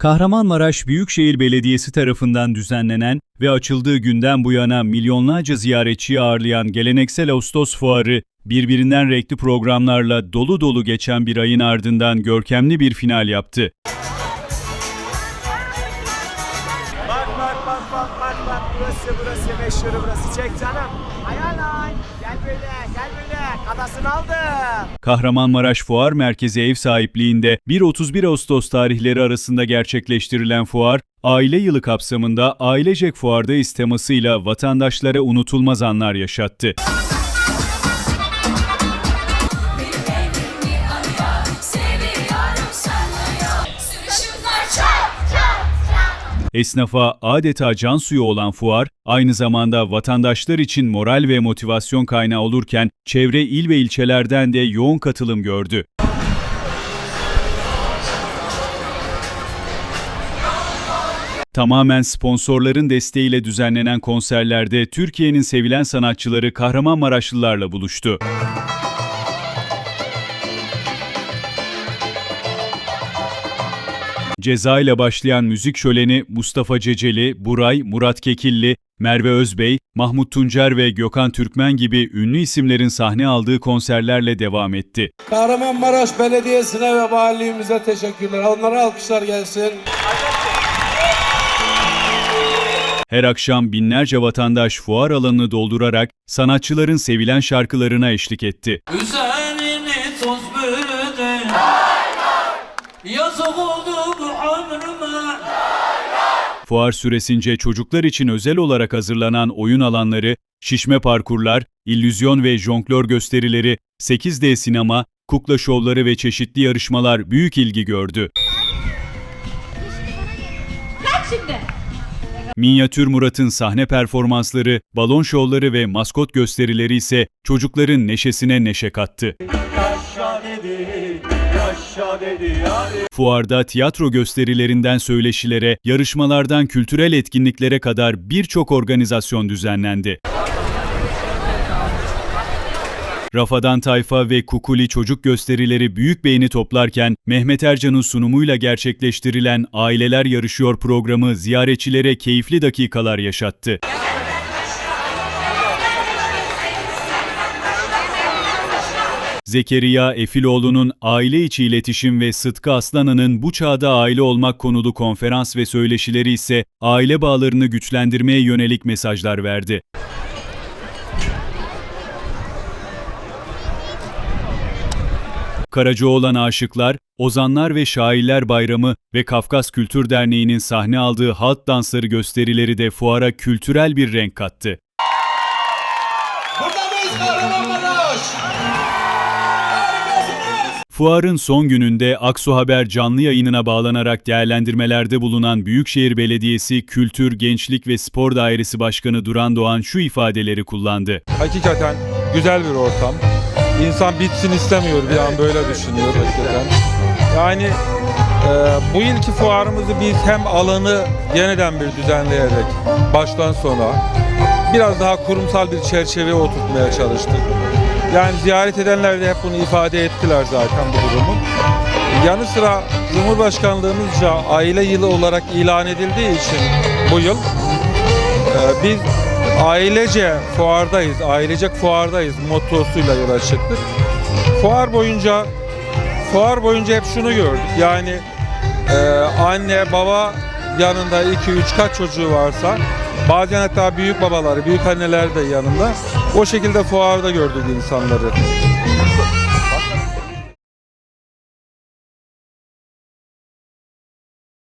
Kahramanmaraş Büyükşehir Belediyesi tarafından düzenlenen ve açıldığı günden bu yana milyonlarca ziyaretçiyi ağırlayan geleneksel Ağustos Fuarı, birbirinden renkli programlarla dolu dolu geçen bir ayın ardından görkemli bir final yaptı. Bak bak bak bak bak burası burası meşhur burası çek canım. Hayalay gel böyle gel böyle kadasını aldım. Kahramanmaraş Fuar Merkezi ev sahipliğinde 1-31 Ağustos tarihleri arasında gerçekleştirilen fuar, aile yılı kapsamında Ailecek Fuar'dayız temasıyla vatandaşlara unutulmaz anlar yaşattı. Esnafa adeta can suyu olan fuar, aynı zamanda vatandaşlar için moral ve motivasyon kaynağı olurken çevre il ve ilçelerden de yoğun katılım gördü. Tamamen sponsorların desteğiyle düzenlenen konserlerde Türkiye'nin sevilen sanatçıları Kahramanmaraşlılarla buluştu. Ceza ile başlayan müzik şöleni Mustafa Ceceli, Buray, Murat Kekilli, Merve Özbey, Mahmut Tuncer ve Gökhan Türkmen gibi ünlü isimlerin sahne aldığı konserlerle devam etti. Kahramanmaraş Belediyesi'ne ve valiliğimize teşekkürler. Onlara alkışlar gelsin. Her akşam binlerce vatandaş fuar alanını doldurarak sanatçıların sevilen şarkılarına eşlik etti. Üzerini toz bürüdü Yazık oldu Fuar süresince çocuklar için özel olarak hazırlanan oyun alanları, şişme parkurlar, illüzyon ve jonglör gösterileri, 8D sinema, kukla şovları ve çeşitli yarışmalar büyük ilgi gördü. Minyatür Murat'ın sahne performansları, balon şovları ve maskot gösterileri ise çocukların neşesine neşe kattı. Fuarda tiyatro gösterilerinden söyleşilere, yarışmalardan kültürel etkinliklere kadar birçok organizasyon düzenlendi. Rafadan Tayfa ve Kukuli çocuk gösterileri büyük beğeni toplarken Mehmet Ercan'ın sunumuyla gerçekleştirilen Aileler Yarışıyor programı ziyaretçilere keyifli dakikalar yaşattı. Zekeriya Efiloğlu'nun aile içi iletişim ve Sıtkı Aslanı'nın bu çağda aile olmak konulu konferans ve söyleşileri ise aile bağlarını güçlendirmeye yönelik mesajlar verdi. Karacaoğlan Aşıklar, Ozanlar ve Şairler Bayramı ve Kafkas Kültür Derneği'nin sahne aldığı halk dansları gösterileri de fuara kültürel bir renk kattı. Burada Fuarın son gününde Aksu Haber canlı yayınına bağlanarak değerlendirmelerde bulunan Büyükşehir Belediyesi Kültür, Gençlik ve Spor Dairesi Başkanı Duran Doğan şu ifadeleri kullandı. Hakikaten güzel bir ortam. İnsan bitsin istemiyor bir an böyle düşünüyor hakikaten. Yani e, bu yılki fuarımızı biz hem alanı yeniden bir düzenleyerek baştan sona biraz daha kurumsal bir çerçeveye oturtmaya çalıştık. Yani ziyaret edenler de hep bunu ifade ettiler zaten bu durumu. Yanı sıra Cumhurbaşkanlığımızca aile yılı olarak ilan edildiği için bu yıl ee, biz ailece fuardayız, ailecek fuardayız mottosuyla yola çıktık. Fuar boyunca fuar boyunca hep şunu gördük. Yani e, anne, baba yanında 2 3 kaç çocuğu varsa bazen hatta büyük babaları, büyük anneler de yanında. O şekilde fuarda gördük insanları.